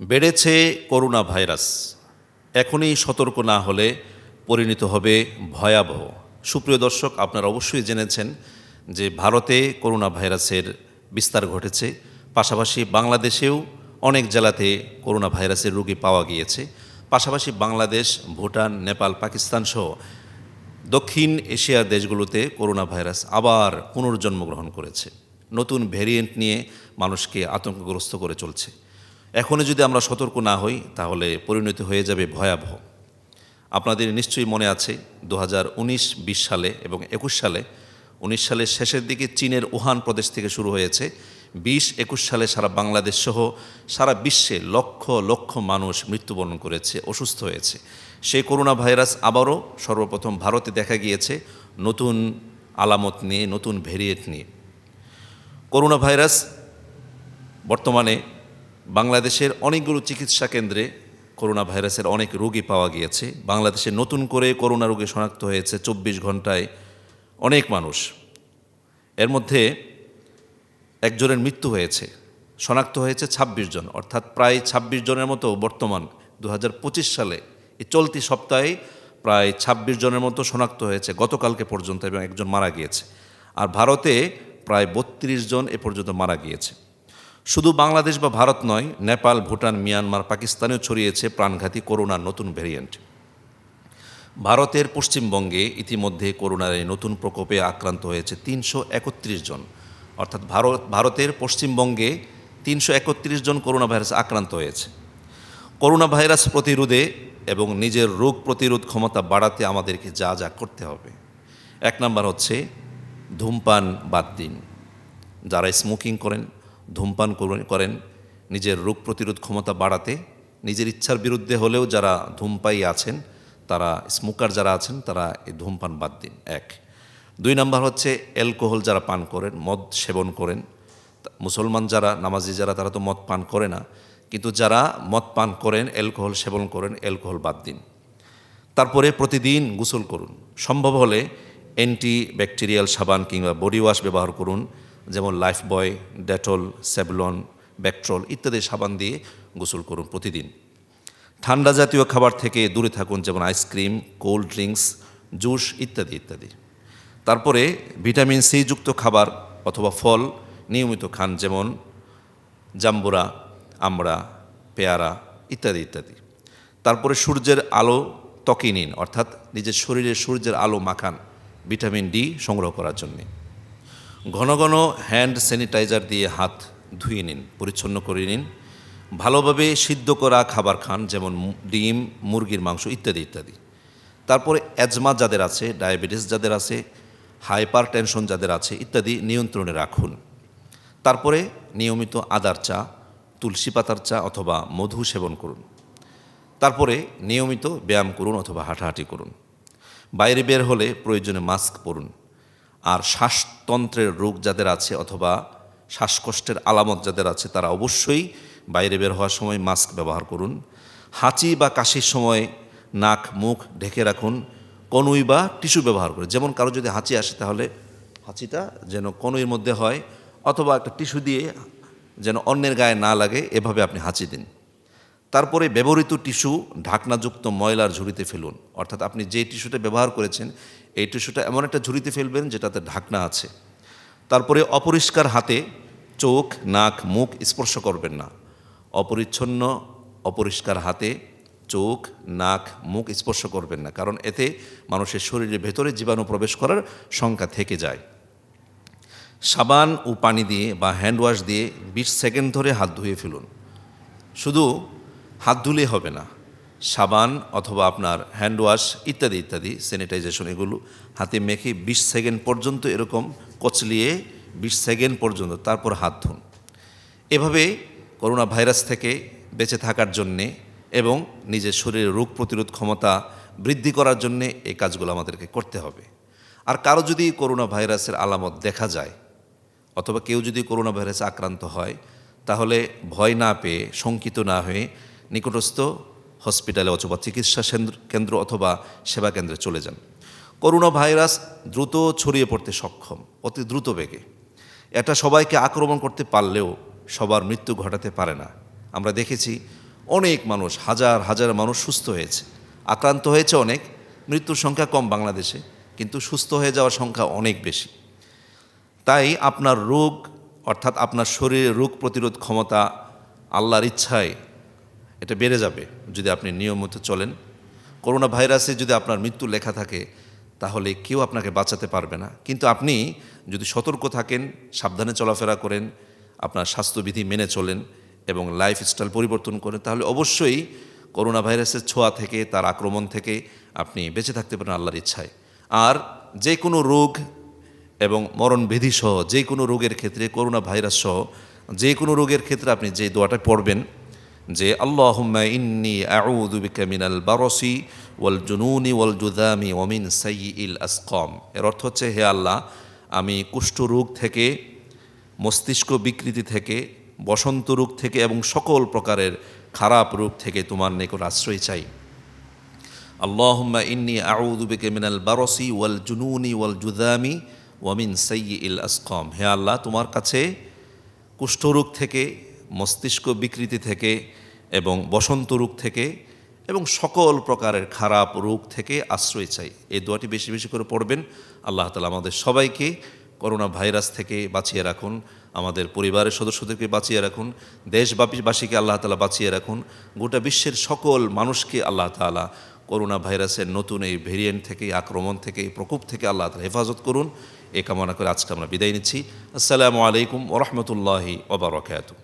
বেড়েছে corona virus এখনই সতর্ক না হলে পরিণত হবে ভয়াবহ। সুপ্রিয় দর্শক, আপনারা অবশ্যই জেনেছেন যে ভারতে করোনা ভাইরাসের বিস্তার ঘটেছে। পাশাপাশি বাংলাদেশেও অনেক জেলাতে করোনা ভাইরাসের রোগী পাওয়া গিয়েছে। পাশাপাশি বাংলাদেশ, ভুটান, নেপাল, পাকিস্তান সহ দক্ষিণ এশিয়ার দেশগুলোতে করোনা ভাইরাস আবার পুনর্জন্ম গ্রহণ করেছে। নতুন ভ্যারিয়েন্ট নিয়ে মানুষকে আতঙ্কগ্রস্ত করে চলছে। এখনও যদি আমরা সতর্ক না হই, তাহলে পরিণতি হয়ে যাবে ভয়াবহ। আপনাদের নিশ্চয়ই মনে আছে দু হাজার সালে এবং একুশ সালে, উনিশ সালের শেষের দিকে চীনের উহান প্রদেশ থেকে শুরু হয়েছে। বিশ একুশ সালে সারা বাংলাদেশ সহ সারা বিশ্বে লক্ষ লক্ষ মানুষ মৃত্যুবরণ করেছে, অসুস্থ হয়েছে। সেই করোনা ভাইরাস আবারও সর্বপ্রথম ভারতে দেখা গিয়েছে, নতুন আলামত নিয়ে, নতুন ভেরিয়েট নিয়ে। করোনা ভাইরাস বর্তমানে বাংলাদেশের অনেকগুলো চিকিৎসা কেন্দ্রে করোনা ভাইরাসের অনেক রোগী পাওয়া গিয়েছে। বাংলাদেশে নতুন করে করোনা রোগী শনাক্ত হয়েছে চব্বিশ ঘন্টায় অনেক মানুষ। এর মধ্যে একজনের মৃত্যু হয়েছে। শনাক্ত হয়েছে ২৬ জন, অর্থাৎ প্রায় ২৬ জনের মতো বর্তমান দু হাজার পঁচিশ সালে। এই চলতি সপ্তাহে প্রায় ২৬ জনের মতো শনাক্ত হয়েছে গতকালকে পর্যন্ত এবং একজন মারা গিয়েছে। আর ভারতে প্রায় বত্রিশ জন এ পর্যন্ত মারা গিয়েছে। শুধু বাংলাদেশ বা ভারত নয়, নেপাল, ভুটান, মিয়ানমার, পাকিস্তানেও ছড়িয়েছে প্রাণঘাতী করোনার নতুন ভ্যারিয়েন্ট। ভারতের পশ্চিমবঙ্গে ইতিমধ্যে করোনার এই নতুন প্রকোপে আক্রান্ত হয়েছে তিনশো একত্রিশ জন। অর্থাৎ ভারত, ভারতের পশ্চিমবঙ্গে তিনশো একত্রিশ জন করোনা ভাইরাস আক্রান্ত হয়েছে। করোনা ভাইরাস প্রতিরোধে এবং নিজের রোগ প্রতিরোধ ক্ষমতা বাড়াতে আমাদেরকে যা যা করতে হবে। এক নাম্বার হচ্ছে ধূমপান বাদ দিন। যারা স্মোকিং করেন ধূমপান করেন- নিজের রোগ প্রতিরোধ ক্ষমতা বাড়াতে, নিজের ইচ্ছার বিরুদ্ধে হলেও যারা ধূমপাই আছেন, তারা স্মোকার যারা আছেন, তারা এই ধূমপান বাদ দিন। এক। দুই নাম্বার হচ্ছে অ্যালকোহল যারা পান করেন, মদ সেবন করেন। মুসলমান যারা, নামাজি যারা, তারা তো মদ পান করে না। কিন্তু যারা মদ পান করেন, অ্যালকোহল সেবন করেন, অ্যালকোহল বাদ দিন। তারপরে প্রতিদিন গোসল করুন। সম্ভব হলে অ্যান্টি ব্যাকটেরিয়াল সাবান কিংবা বডি ওয়াশ ব্যবহার করুন। যেমন Lifebuoy Dettol Savlon Bactrol ইত্যাদি সাবান দিয়ে গোসল করুন প্রতিদিন। ঠান্ডা জাতীয় খাবার থেকে দূরে থাকুন, যেমন আইসক্রিম কোল্ড ড্রিঙ্কস জুস ইত্যাদি ইত্যাদি। তারপরে ভিটামিন সি যুক্ত খাবার অথবা ফল নিয়মিত খান, যেমন জাম্বুরা, আমড়া, পেয়ারা ইত্যাদি ইত্যাদি। তারপরে সূর্যের আলো ত্বকে নিন, অর্থাৎ নিজের শরীরে সূর্যের আলো মাখান ভিটামিন ডি সংগ্রহ করার জন্যে। ঘন ঘন হ্যান্ড স্যানিটাইজার দিয়ে হাত ধুয়ে নিন, পরিচ্ছন্ন করে নিন। ভালোভাবে সিদ্ধ করা খাবার খান, যেমন ডিম, মুরগির মাংস ইত্যাদি ইত্যাদি। তারপরে অ্যাজমা যাদের আছে, ডায়াবেটিস যাদের আছে হাইপার টেনশন যাদের আছে ইত্যাদি নিয়ন্ত্রণে রাখুন। তারপরে নিয়মিত আদার চা, তুলসী পাতার চা অথবা মধু সেবন করুন। তারপরে নিয়মিত ব্যায়াম করুন অথবা হাঁটাহাঁটি করুন। বাইরে বের হলে প্রয়োজনে মাস্ক পরুন। আর শ্বাসতন্ত্রের রোগ যাদের আছে অথবা শ্বাসকষ্টের আলামত যাদের আছে, তারা অবশ্যই বাইরে বের হওয়ার সময় মাস্ক ব্যবহার করুন। হাঁচি বা কাশির সময় নাক, মুখ ঢেকে রাখুন। কনুই বা টিস্যু ব্যবহার করুন। যেমন কারও যদি হাঁচি আসে তাহলে হাঁচিটা যেন কনুইয়ের মধ্যে হয় অথবা একটা টিস্যু দিয়ে যেন অন্যের গায়ে না লাগে, এভাবে আপনি হাঁচি দিন। তারপরে ব্যবহৃত টিস্যু ঢাকনাযুক্ত ময়লার ঝুড়িতে ফেলুন। অর্থাৎ আপনি যে টিস্যুটা ব্যবহার করেছেন এই টিস্যুটা এমন একটা ঝুড়িতে ফেলবেন যেটাতে ঢাকনা আছে। তারপরে অপরিষ্কার হাতে চোখ, নাক, মুখ স্পর্শ করবেন না। অপরিচ্ছন্ন, অপরিষ্কার হাতে চোখ, নাক, মুখ স্পর্শ করবেন না, কারণ এতে মানুষের শরীরের ভেতরে জীবাণু প্রবেশ করার সংখ্যা থেকে যায়। সাবান ও পানি দিয়ে বা হ্যান্ড ওয়াশ দিয়ে বিশ সেকেন্ড ধরে হাত ধুয়ে ফেলুন। শুধু হাত ধুলে হবে না সাবান অথবা আপনার হ্যান্ড ওয়াশ ইত্যাদি ইত্যাদি স্যানিটাইজেশন এগুলো হাতে মেখে বিশ সেকেন্ড পর্যন্ত এরকম কচলিয়ে বিশ সেকেন্ড পর্যন্ত তারপর হাত ধুন। এভাবে করোনা ভাইরাস থেকে বেঁচে থাকার জন্যে এবং নিজের শরীরের রোগ প্রতিরোধ ক্ষমতা বৃদ্ধি করার জন্যে এই কাজগুলো আমাদেরকে করতে হবে। আর কারও যদি করোনা ভাইরাসের আলামত দেখা যায় অথবা কেউ যদি করোনা ভাইরাসে আক্রান্ত হয়, তাহলে ভয় না পেয়ে, শঙ্কিত না হয়ে নিকটস্থ হসপিটালে অথবা চিকিৎসা কেন্দ্র অথবা সেবা কেন্দ্রে চলে যান। করোনা ভাইরাস দ্রুত ছড়িয়ে পড়তে সক্ষম, অতি দ্রুত বেগে। এটা সবাইকে আক্রমণ করতে পারলেও সবার মৃত্যু ঘটাতে পারে না। আমরা দেখেছি অনেক মানুষ, হাজার হাজার মানুষ সুস্থ হয়েছে। আক্রান্ত হয়েছে অনেক, মৃত্যুর সংখ্যা কম বাংলাদেশে, কিন্তু সুস্থ হয়ে যাওয়ার সংখ্যা অনেক বেশি। তাই আপনার রোগ, অর্থাৎ আপনার শরীরে রোগ প্রতিরোধ ক্ষমতা আল্লাহর ইচ্ছায় এটা বেড়ে যাবে যদি আপনি নিয়মিত চলেন। করোনা ভাইরাসে যদি আপনার মৃত্যু লেখা থাকে, তাহলে কেউ আপনাকে বাঁচাতে পারবে না। কিন্তু আপনি যদি সতর্ক থাকেন, সাবধানে চলাফেরা করেন, আপনার স্বাস্থ্যবিধি মেনে চলেন এবং লাইফস্টাইল পরিবর্তন করেন, তাহলে অবশ্যই করোনা ভাইরাসের ছোঁয়া থেকে, তার আক্রমণ থেকে আপনি বেঁচে থাকতে পারেন আল্লাহর ইচ্ছায়। আর যে কোনো রোগ এবং মরণবিধি সহ, যে কোনো রোগের ক্ষেত্রে করোনা ভাইরাস সহ, যে কোনো রোগের ক্ষেত্রে আপনি যে দোয়াটা পড়বেন যে আল্লাহুম্মা ইন্নি বারসি ওয়াল জুনুনি ওয়াল জুদামি ওমিন সাইয়িল আসকাম। এর অর্থ হচ্ছে, হে আল্লাহ, আমি কুষ্ঠ রোগ থেকে, মস্তিষ্ক বিকৃতি থেকে, বসন্ত রোগ থেকে এবং সকল প্রকারের খারাপ রোগ থেকে তোমার নিকট আশ্রয় চাই। আল্লাহুম্মা ইন্নি আউযু বিকা মিনাল বারসি ওয়াল জুনুনি ওয়াল জুদামি ওয়ামিন সাইয়িল আসকাম। হে আল্লাহ, তোমার কাছে কুষ্ঠরোগ থেকে মস্তিষ্ক বিকৃতি থেকে এবং বসন্ত রোগ থেকে এবং সকল প্রকারের খারাপ রোগ থেকে আশ্রয় চাই। এই দোয়াটি বেশি বেশি করে পড়বেন। আল্লাহ তালা আমাদের সবাইকে করোনা ভাইরাস থেকে বাঁচিয়ে রাখুন। আমাদের পরিবারের সদস্যদেরকে বাঁচিয়ে রাখুন। দেশবাসীকে আল্লাহ তালা বাঁচিয়ে রাখুন। গোটা বিশ্বের সকল মানুষকে আল্লাহ তালা করোনা ভাইরাসের নতুন এই ভেরিয়েন্ট থেকে আক্রমণ থেকে প্রকোপ থেকে আল্লাহ তালা হেফাজত করুন। এ কামনা করে আজকে আমরা বিদায় নিচ্ছি। আসসালামু আলাইকুম ওরহমতুল্লাহি ওবরাকাতু